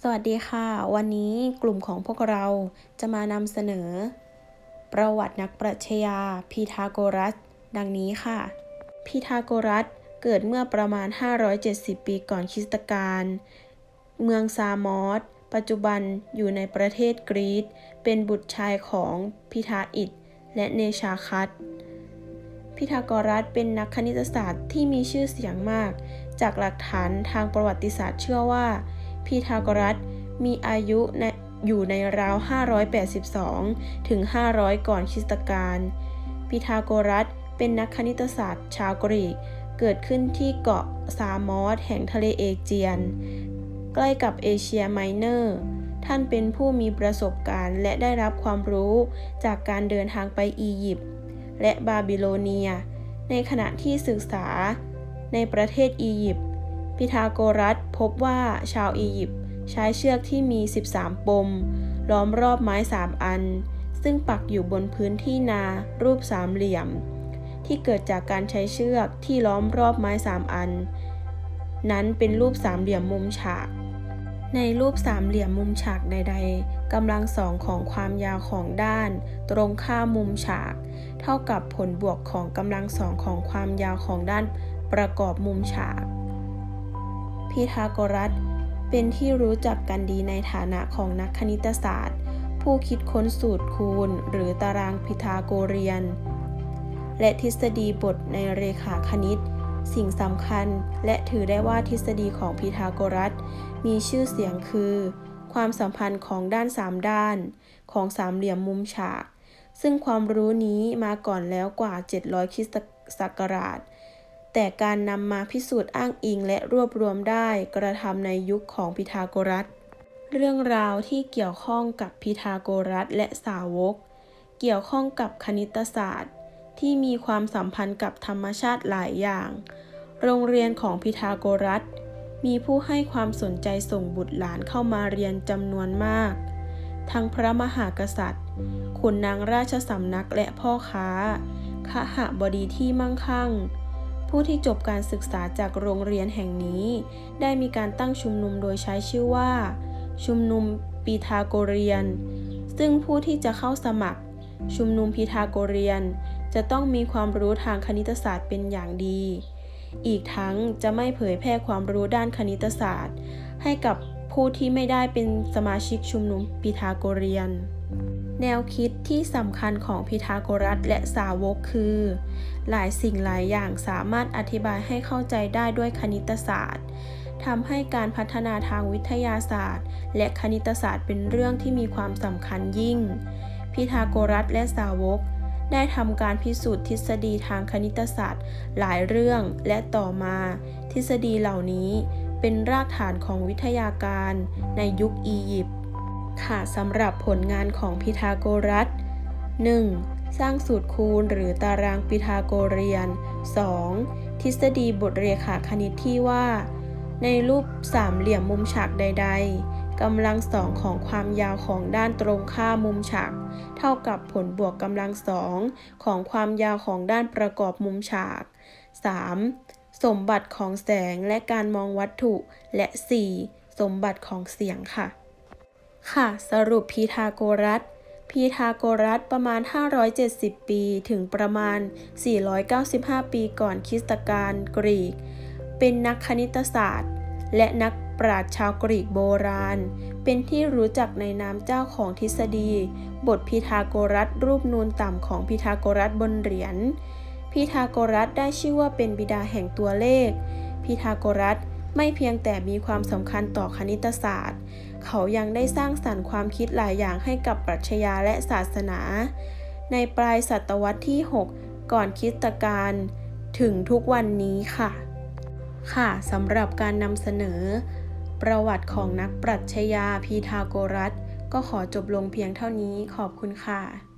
สวัสดีค่ะ วันนี้กลุ่มของพวกเราจะมานำเสนอ ประวัตินักปรัชญาพีทาโกรัส ดังนี้ค่ะ พีทาโกรัสเกิดเมื่อประมาณ 570 ปีก่อนคริสตกาล เมืองซามอส ปัจจุบันอยู่ในประเทศกรีซ เป็นบุตรชายของพิทาอิดและเนชาคัตพิทาโกรัสเป็นนักคณิตศาสตร์ที่มีชื่อเสียงมาก จากหลักฐานทางประวัติศาสตร์เชื่อว่า พีทาโกรัสมีอายุในอยู่ในราว 582 ถึง 500 ก่อนคริสตกาลพีทาโกรัสเป็นนักคณิตศาสตร์ชาวกรีก เกิดขึ้นที่เกาะซามอสแห่งทะเลเอเจียน ใกล้กับเอเชียไมเนอร์ ท่านเป็นผู้มีประสบการณ์และได้รับความรู้จากการเดินทางไปอียิปต์และบาบิโลเนีย ในขณะที่ศึกษา ในประเทศอียิปต์พิทาโกรัสพบว่าชาวอียิปต์ใช้เชือกที่มี 13 ปม ล้อมรอบไม้ 3 อัน ซึ่งปักอยู่บนพื้นที่นารูปสามเหลี่ยม ที่เกิดจากการใช้เชือกที่ล้อมรอบไม้ 3 อัน นั้นเป็นรูปสามเหลี่ยมมุมฉาก ในรูปสามเหลี่ยมมุมฉากใด ๆกำลังสองของความยาวของด้าน ตรงข้ามมุมฉาก เท่ากับผลบวกของกำลังสองของความยาวของด้าน ประกอบมุมฉาก พีทาโกรัส เป็นที่รู้จักกันดีในฐานะของนักคณิตศาสตร์ ผู้คิดค้นสูตรคูณ หรือตารางพีทาโกเรียน และทฤษฎีบทในเรขาคณิต สิ่งสำคัญและถือได้ว่าทฤษฎีของพีทาโกรัส มีชื่อเสียงคือ ความสัมพันธ์ของด้านสามด้าน ของสามเหลี่ยมมุมฉากซึ่งความรู้นี้มาก่อนแล้วกว่า 700 คริสตศักราช แต่การนำมาพิสูจน์อ้างอิงและรวบรวมได้กระทำในยุคของพีทาโกรัส เรื่องราวที่เกี่ยวข้องกับพีทาโกรัสและสาวก เกี่ยวข้องกับคณิตศาสตร์ ที่มีความสัมพันธ์กับธรรมชาติหลายอย่าง โรงเรียนของพีทาโกรัส มีผู้ให้ความสนใจส่งบุตรหลานเข้ามาเรียนจำนวนมาก ทั้งพระมหากษัตริย์ ขุนนางราชสำนักและพ่อค้าขหบดีที่มั่งคั่ง ผู้ที่จบการศึกษาจากโรงเรียนแห่งนี้ ได้มีการตั้งชุมนุมโดยใช้ชื่อว่า ชุมนุมปีทาโกเรียน ซึ่งผู้ที่จะเข้าสมัคร ชุมนุมพีทาโกเรียน จะต้องมีความรู้ทางคณิตศาสตร์เป็นอย่างดี อีกทั้งจะไม่เผยแพร่ความรู้ด้านคณิตศาสตร์ ให้กับผู้ที่ไม่ได้เป็นสมาชิกชุมนุมพีทาโกเรียน แนวคิดที่สำคัญของพีทาโกรัสและสาวกคือ หลายสิ่งหลายอย่างสามารถอธิบายให้เข้าใจได้ด้วยคณิตศาสตร์ทำให้การพัฒนาทางวิทยาศาสตร์ และคณิตศาสตร์เป็นเรื่องที่มีความสำคัญยิ่งพีทาโกรัสและสาวก ได้ทำการพิสูจน์ทฤษฎีทางคณิตศาสตร์ หลายเรื่องและต่อมา ทฤษฎีเหล่านี้เป็นรากฐานของวิทยาการในยุคอียิปต์ ค่ะสำหรับผลงานของพีทาโกรัส 1. สร้างสูตรคูณหรือตารางพีทาโกเรียน 2. ทฤษฎีบทเรียขาคณิตที่ว่า ในรูปสามเหลี่ยมมุมฉากใด ๆกำลังสองของความยาวของด้านตรงข้ามมุมฉากเท่ากับผลบวกกำลังสองของความยาวของด้านประกอบมุมฉาก 3. สมบัติของแสงและการมองวัตถุและ 4. สมบัติของเสียงค่ะ ค่ะ สรุปพีทาโกรัส พีทาโกรัสประมาณ 570 ปีถึงประมาณ 495 ปีก่อนคริสตกาลกรีก เป็นนักคณิตศาสตร์ และนักปราชญ์ชาวกรีกโบราณ เป็นที่รู้จักในนามเจ้าของทฤษฎี บทพีทาโกรัสรูปนูนต่ำของพีทาโกรัสบนเหรียญ พีทาโกรัสได้ชื่อว่าเป็นบิดาแห่งตัวเลข พีทาโกรัสไม่เพียงแต่มีความสำคัญต่อคณิตศาสตร์ เขายังได้สร้างสรรค์ความคิดหลายอย่างให้กับปรัชญาและศาสนา ในปลายศตวรรษที่ 6 ก่อนคริสตกาลถึงทุกวันนี้ค่ะ ค่ะสำหรับการนำเสนอ ประวัติของนักปรัชญาพีทาโกรัส ก็ขอจบลงเพียงเท่านี้ขอบคุณค่ะ